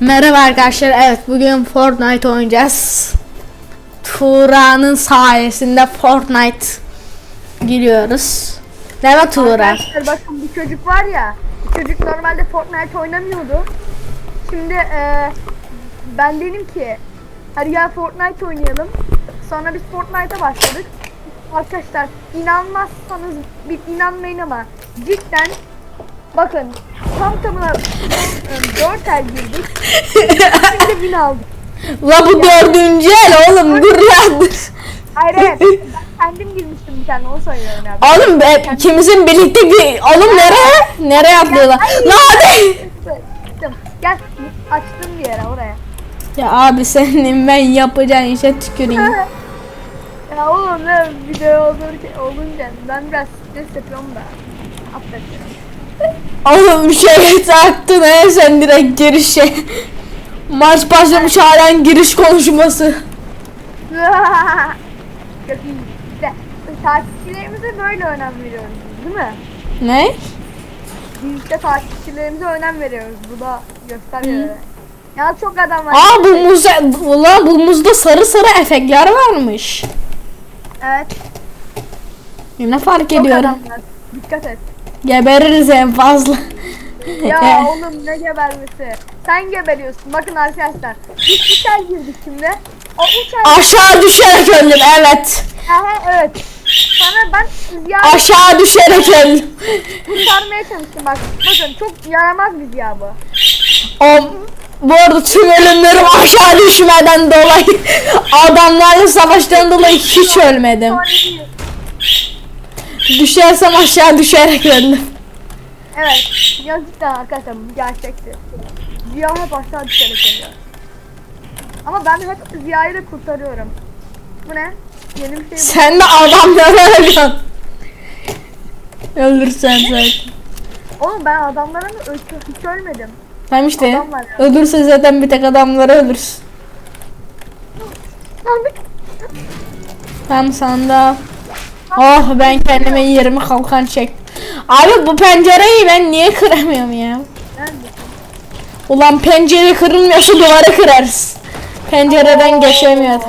Merhaba arkadaşlar. Evet bugün Fortnite oynayacağız. Tuğra'nın sayesinde Fortnite giriyoruz. Değil mi Tuğra? Arkadaşlar bakın bir çocuk var ya. Bu çocuk normalde Fortnite oynamıyordu. Şimdi eee, ben dedim ki hadi gel Fortnite oynayalım. Sonra biz Fortnite'a başladık. Arkadaşlar inanmazsanız bir inanmayın ama cidden bakın tam tamına 4 el girdik. Şimdi bin aldık. La bu dördüncü el oğlum dur lan. Hayır evet. Ben kendim girmiştim bir tane onu söylüyorum ya. Oğlum be, ikimizin birlikte bir... Oğlum nereye? Nereye atlıyorlar? Lan hadi. Gel açtım bir yere oraya. Ya abi senin ben yapacağın işe tüküreyim. ya oğlum ne video olur olunca ben biraz stres yapıyorum da. Affedersin. Oğlum şey taktın he sen direkt girişe. Maç başlamış halen giriş konuşması. Çok iyi. İşte takipçilerimize böyle önem veriyoruz değil mi? Ne? Biz de takipçilerimize önem veriyoruz. Bu da gösteriyor. Ya çok adam var. Aa bu muzda, ulan bu muzda sarı sarı efektler varmış. Evet. Ne fark Çok ediyorum. adam var. Dikkat et. Gebeririz en fazla. Ya oğlum ne gebermesi. Sen geberiyorsun. Bakın arkadaşlar. Biz uçağa girdik şimdi. O uçağa... Aşağı düşerek öldüm evet. Aha, evet. Sonra ben Ziya Aşağı düşerek öldüm. kurtarmaya çalıştım bak. Bakın çok yaramaz bir Ziya bu. O, bu arada tüm ölümlerim aşağı düşmeden dolayı adamlarla savaştan dolayı hiç ölmedim. Düşersem aşağı düşerek öldüm. Evet. Yazıklar arkadaşlar bu gerçekti. Ziya hep aşağı düşerek ölüyor. Ama ben hep Ziya'yı da kurtarıyorum. Bu ne? Yeni bir şey bu. Sen de adamları ölüyorsun. Öldürsen zaten. Oğlum ben adamlara mı öl- hiç ölmedim. Tamam işte. Adam var ya. Öldürse zaten bir tek adamları ölürsün. Lan Tam sanda. Oh ben kendime 20 kalkan çektim. Abi bu pencereyi ben niye kıramıyorum ya? Ulan pencere kırılmıyorsa duvarı kırarız. Pencereden geçemiyor.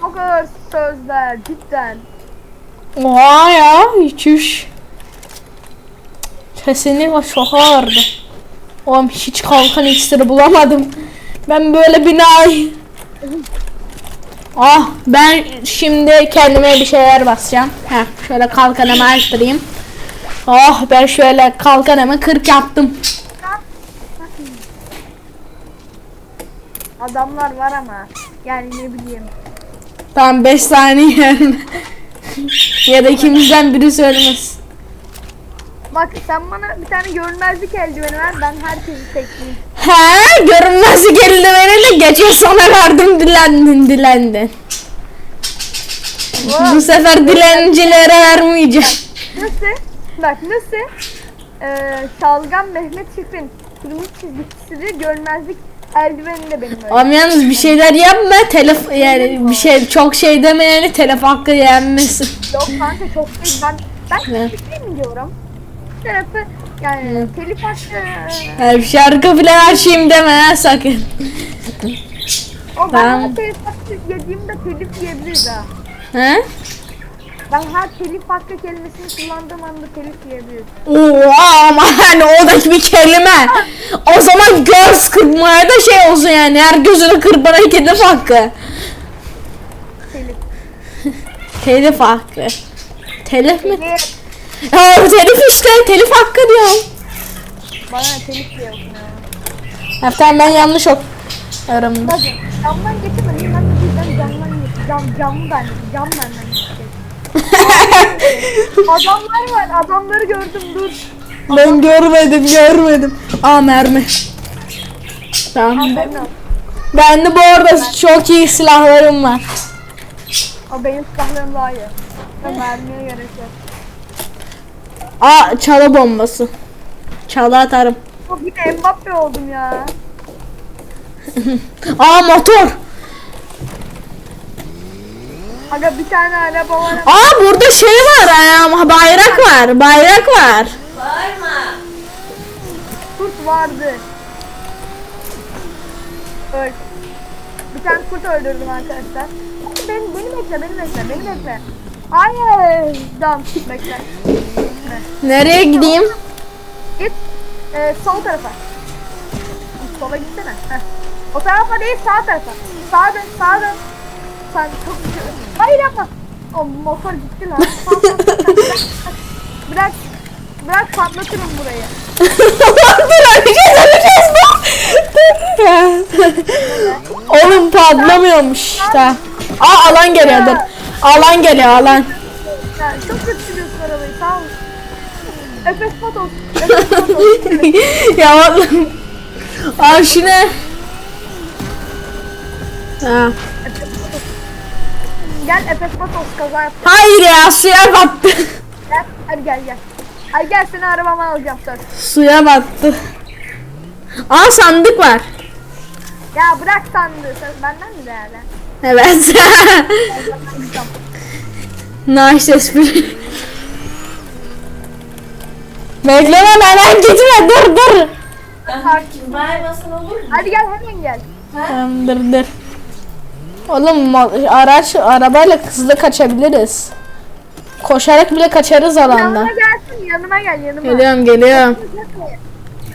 Çok ağır sözler cidden. Oha ya hiç iş. Kesinlikle çok ağırdı. Oğlum hiç kalkan iksiri bulamadım. Ben böyle binayı... Ah ben şimdi kendime bir şeyler basacağım. Heh, şöyle kalkanımı açtırayım. Oh ben şöyle kalkanımı 40 yaptım. Adamlar var ama. Yani ne bileyim. Tamam 5 saniye ya da ikimizden biri söylemez. Bak sen bana bir tane görünmezlik eldiveni ver ben herkesi tekleyeyim. He görünmezlik eldiveni de gece sana verdim dilendin dilendin. Bu sefer dilencilere vermeyeceğim. Nasıl? Bak nasıl? Ee, Şalgam Mehmet Şef'in kırmızı çizgisi görünmezlik eldiveni de benim öyle. Ama yalnız bir şeyler yapma telef yani bir şey çok şey deme yani telef hakkı yenmesin. Yok kanka çok değil ben ben Ne? tekleyeyim diyorum. Tarafı yani telif hakkı Her şarkı bile açayım deme ha sakın. o ben her telif hakkı yediğimde telif yiyebiliriz ha. He? Ben her telif hakkı kelimesini kullandığım anda telif yiyebiliriz. Oha ama hani o da bir kelime. O zaman göz kırpmaya da şey olsun yani her gözünü kırpana telif hakkı. Telif. Telif hakkı. Telif mi? Ne? Ya telif işte telif hakkı diyorum. Bana telif yiyorsun ya. Tamam ben yanlış okuyorum. Bakın camdan geçemedim ben de birden camdan geçtim. Cam, camdan, cam benden geçti. Adamlar var adamları gördüm dur. Ben görmedim görmedim. Aa mermi. Tamam. Ol. Ben de bu arada çok iyi silahlarım var. O benim silahlarım daha iyi. Ben mermiye gerek yok. Aa çalı bombası. Çalı atarım. Yine Mbappe oldum ya. Aa motor. Aga bir tane araba var. Aa burada şey var. Aa, bayrak var. Bayrak var. Kurt vardı. Öl. Bir tane kurt öldürdüm arkadaşlar. Beni, beni bekle, beni bekle, beni bekle. Hayır. Tamam, bekle. Nereye gideyim? Git. Ee, sol tarafa. Sola gitsene. Heh. O tarafa değil, sağ tarafa. Sağa dön, sağa dön. Sen çok Hayır yapma. O motor gitti lan. Bırak. Bırak patlatırım burayı. Dur öleceğiz. Oğlum patlamıyormuş işte. Aa alan geliyor. Alan geliyor alan. Ya, çok kötü sürüyorsun arabayı sağ ol. Efes Patos. Efes Patos. ya oğlum. Aa şu ne? Ha. Gel Efes Patos kaza yap. Hayır ya suya battı. Gel. Hadi gel gel. Hadi gel seni arabama alacağım söz. suya battı. Aa sandık var. Ya bırak sandığı. Sen benden mi değerli? Evet. nice espri. Bekleme hemen gitme dur dur. Baymasın olur mu? Hadi gel hemen gel. Tamam, dur dur. Oğlum ma- araç arabayla hızlı kaçabiliriz. Koşarak bile kaçarız alanda. Yanıma gelsin yanıma gel yanıma. Geliyorum geliyorum.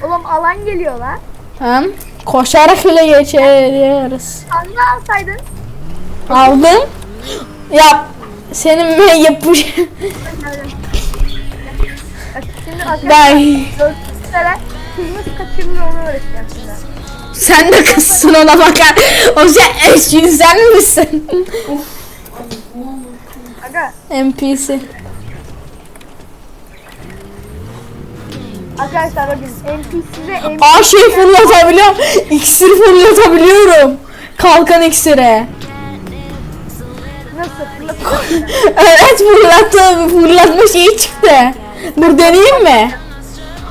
Oğlum alan geliyor lan. Tamam. Koşarak bile geçeriz. Sandığı alsaydın. Aldım. Ya senin ben Bye. onu öğreteceğim. Sen de kızsın ona bakar. O sen eşcinsel misin? Aga NPC. arkadaşlar bakın NPC'de NPC Aa şey fırlatabiliyorum. İksir fırlatabiliyorum. Kalkan iksiri. nasıl fırlatıyor? Evet fırlattı. Fırlatma şeyi çıktı. Dur deneyeyim mi?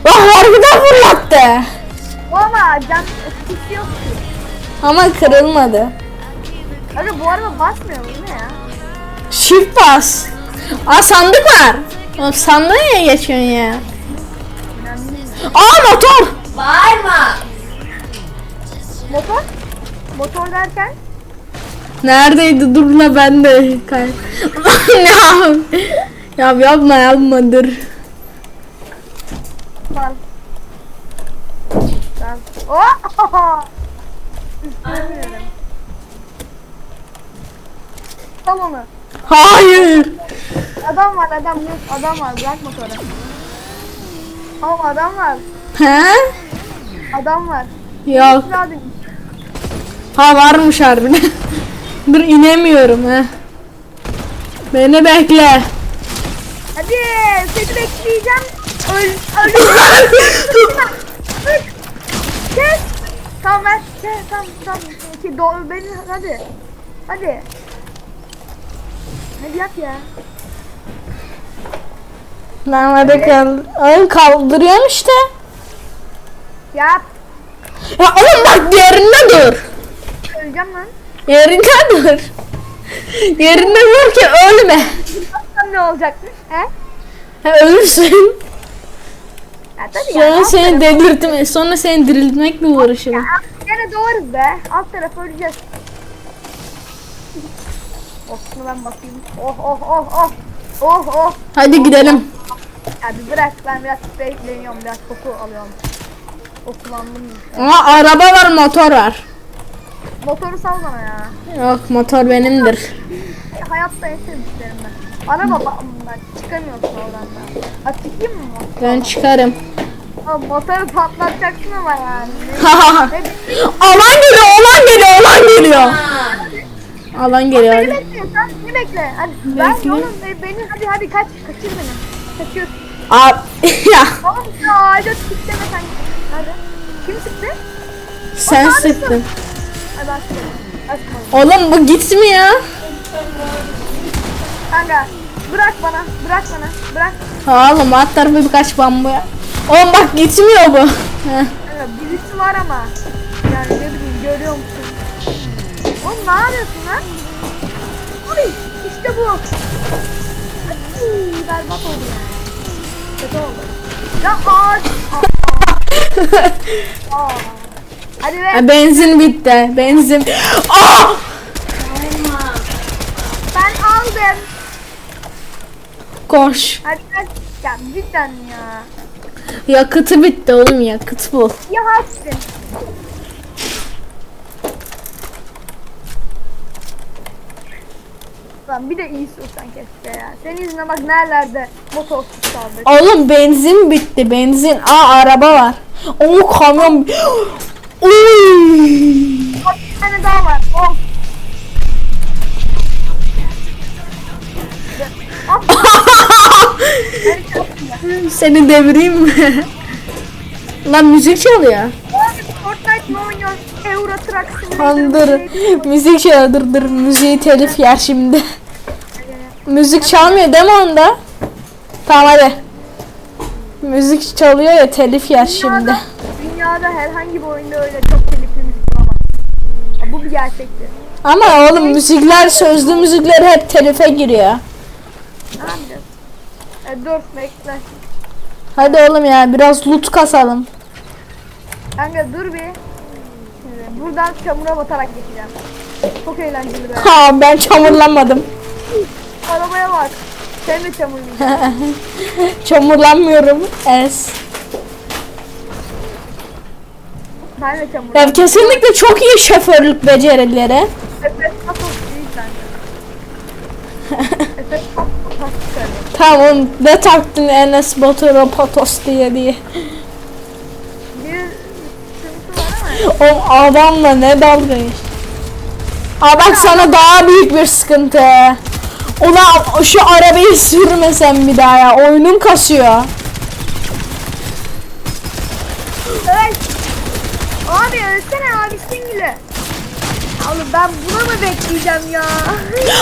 Bak harbiden fırlattı. Ama yok ki. Ama kırılmadı. Aga bu araba basmıyor mu ne ya? Shift bas. Aa sandık var. Oğlum sandığa niye geçiyorsun ya? Önemli değil. Aa motor. Bağırma. Motor? Motor derken? Neredeydi? Dur la ben de kay. ne yap? Ya yapma yapma dur. Sal. Sal. Oh! Üstlenmiyorum. Sal onu. Hayır. Adam var adam yok adam var bırak motoru. Oğlum adam var. He? Adam var. Yok. Ha varmış harbiden. dur inemiyorum he. Beni bekle. Hadi seni bekleyeceğim. Öl, öl. Kes. Tamam ver. Kes, tamam tamam. Ki doğru beni hadi. Hadi. Hadi yap ya. Lan hadi kal. Oğlum kaldırıyorum işte. Yap. Ya oğlum bak yerinde dur. Öleceğim lan. Yerinde dur. Yerinde dur ki ölme. Ne olacakmış. He? Ha, ölürsün. Ya tabii ya. Sonra alt seni delirtme. Sonra seni diriltmekle uğraşırım. Gene doğarız be. Alt tarafı öleceğiz. Oh şunu ben bakayım. Oh oh oh oh. Oh oh. Hadi gidelim. Ya bir bırak ben biraz sprey deniyorum biraz koku alıyorum. Kokulandım. Ama araba var motor var. Motoru sal bana ya. Yok motor benimdir. Hayatta en sevdiklerim ben. Araba ba- bak çıkamıyorsun oradan da. Ha çıkayım mı? Ben çıkarım. Ha, motoru patlatacaksın ama yani. Alan geliyor, alan geliyor, alan geliyor. Alan geliyor. beni bekle sen beni bekle. Hadi ben oğlum be- beni hadi hadi kaç kaçır beni. Kaçır. Abi ya Tamam ya hadi kitleme sen. Hadi. Kim sıktı? sen sıktın. Hadi. Açma. Oğlum bu gitmiyor. Kanka bırak bana bırak bana bırak. Oğlum alt tarafı birkaç bambuya. Oğlum bak gitmiyor bu. Birisi var ama. Yani ne bileyim görüyor musun? Oğlum ne yapıyorsun lan? Uy işte bu. Ay, berbat oldu yani. Kötü oldu. Ya ağaç. Aa. Aa. Hadi be. Ha, Benzin bitti. Benzin. Aa! Bayma. Ben aldım. Koş. Hadi ben. Ya cidden ya. Yakıtı bitti oğlum yakıt bul. Ya haksın. Lan bir de iyi sürsen keşke ya. Senin yüzüne bak nerelerde motorsuz kaldık. Oğlum benzin bitti benzin. Aa araba var. Oo kamyon. Bak bir tane daha var. Seni devireyim mi? Lan müzik çalıyor. Abi Fortnite? Euro Truck Simulator. Neydi? Müzik çalıyor dur dur. Müziği telif yer şimdi. Müzik çalmıyor değil mi onda? Tamam hadi. Müzik çalıyor ya telif yer şimdi. Dünyada, dünyada herhangi bir oyunda öyle çok telifli müzik bulamazsın. Bu bir gerçekti. Ama oğlum müzikler sözlü müzikler hep telife giriyor. Yapacağız? E, dur bekle. Hadi oğlum ya biraz loot kasalım. Kanka dur bir. Şimdi buradan çamura batarak geçeceğim. Çok eğlenceli be. Ha ben çamurlanmadım. Arabaya bak. Sen de çamurlayacaksın. Çamurlanmıyorum. Es. ben de Ya çamurlayacağım. kesinlikle çok iyi şoförlük becerileri. Efes Patos değil bence. Efes Patos çıkardı. Tamam ne taktın Enes Batur'a patos diye diye. O adamla ne dalga. Aa bak sana daha büyük bir sıkıntı. Ulan şu arabayı sürmesen bir daha ya. Oyunun kasıyor. Abi. Oğlum ben buna mı bekleyeceğim ya?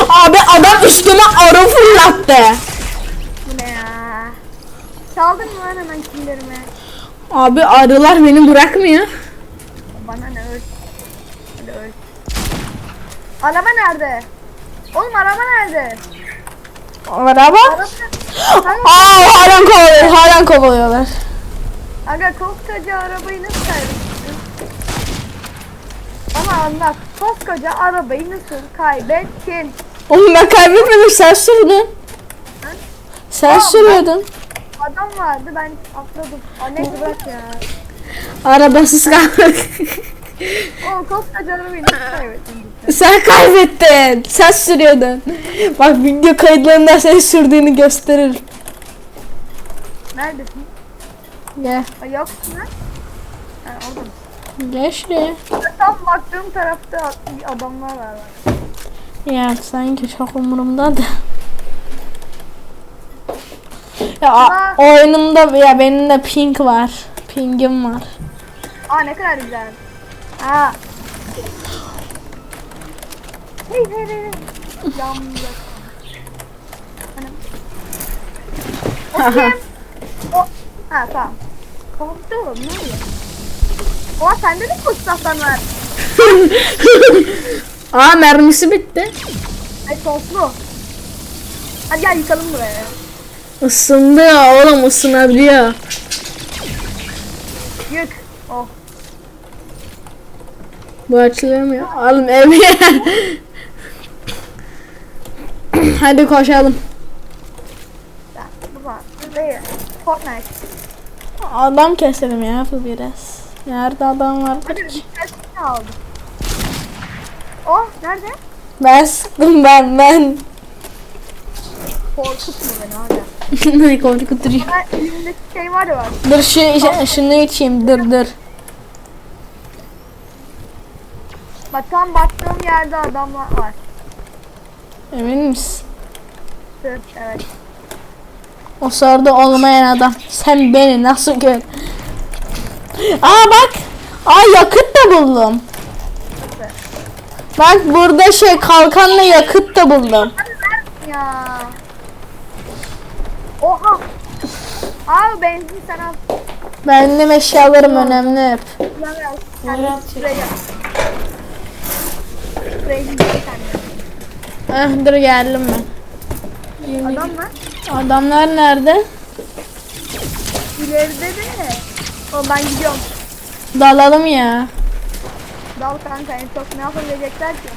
Abi adam üstüme arı fırlattı. Bu ne ya? Çaldın mı lan hemen killerimi? Abi arılar beni bırakmıyor. Bana ne öl. Hadi öl. Araba nerede? Oğlum araba nerede? Araba. Araba Aa halen kovalıyor, halen kovalıyorlar. aga koskoca arabayı nasıl kaybettin? Bana anlat. Koskoca arabayı nasıl kaybettin? Oğlum ben kaybetmedim sen sürdün. Sen Aa, sürüyordun. Adam vardı ben atladım. Neyse bırak ya. Arabasız kaldık. Oğlum koskoca arabayı nasıl kaybettin? sen kaybettin. Sen sürüyordun. Bak video kayıtlarında sen sürdüğünü gösterir. Neredesin? Gel. Aa, yoksun lan. Ha, orada mısın? Gel şuraya. Tam baktığım tarafta adamlar var. Ya sanki çok umurumda da. Ya a- oyunumda ya benim de pink var. Pingim var. Aa ne kadar güzel. Aa. Hey hey hey. Yandı. O kim? O. Ha tamam. Korktu oğlum ne oluyor? Oha sende de silahlar var? Aa mermisi bitti. Ay soslu. Hadi gel yıkalım buraya. Isındı ya oğlum ısınabiliyor. Yık. Oh. Bu açılamıyor. Oğlum evi. Hadi koşalım. Ya. Fortnite. Adam keselim ya bu biraz. Nerede adam var? Hadi bir ne aldım. Oh nerede? Ben sıktım ben ben. Korkutma beni ne korkutucu. Ben elimdeki şey var ya bak. Dur şu şunu içeyim dur dur. Bak tam baktığım yerde adamlar var. Emin misin? Evet. O sırada olmayan adam. Sen beni nasıl gör? Aa bak. Aa yakıt da buldum. Bak burada şey kalkanla yakıt da buldum. Ya. Oha. Al benzin sen al. Benim eşyalarım önemli hep. De. Ah dur geldim ben. Adam var. Adamlar nerede? İleride de. O ben gidiyorum. Dalalım ya. Dal kanka en çok ne yapabilecekler ki?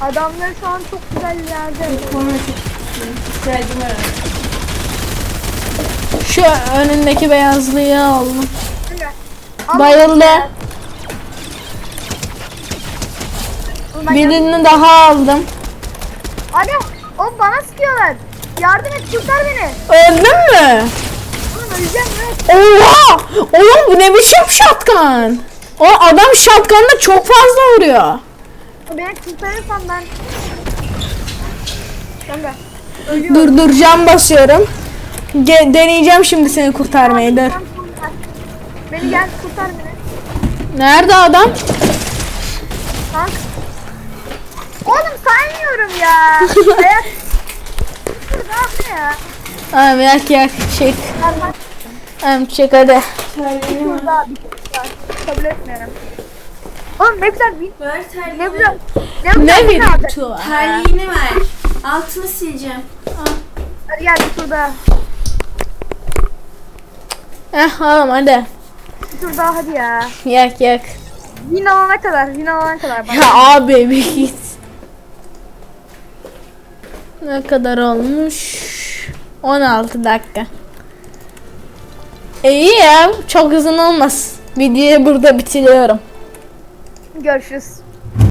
Adamlar şu an çok güzel yerde. İhtiyacım var. Şu önündeki beyazlıyı aldım. Ama- Bayıldı. Birini daha aldım. Hadi o bana sıkıyorlar. Yardım et kurtar beni. Öldün mü? Oğlum öleceğim evet. Oha! Oğlum bu ne biçim şatkan? O adam şatkanla çok fazla vuruyor. Beni kurtarırsan ben. Kanka. Ölüyorum. Dur dur cam basıyorum. Ge- deneyeceğim şimdi seni kurtarmayı dur. Beni gel kurtar beni. Nerede adam? Kanka. Oğlum saymıyorum ya. Ayak. Dur ya? Tamam yak yak çek. Tamam. Çek hadi. Şurada şey. Kabul etmiyorum. Oğlum ne güzel bir Ver terliğini. ne güzel ne güzel Ne bir abi. bir Terliğini ver. Altını sileceğim. Hadi gel şurada. Eh oğlum hadi. Tur daha hadi ya. Yak yak. Win alana kadar, win alana kadar. Bak. Ya abi bir git. Ne kadar olmuş? 16 dakika. İyi ya çok uzun olmaz. Videoyu burada bitiriyorum. Görüşürüz.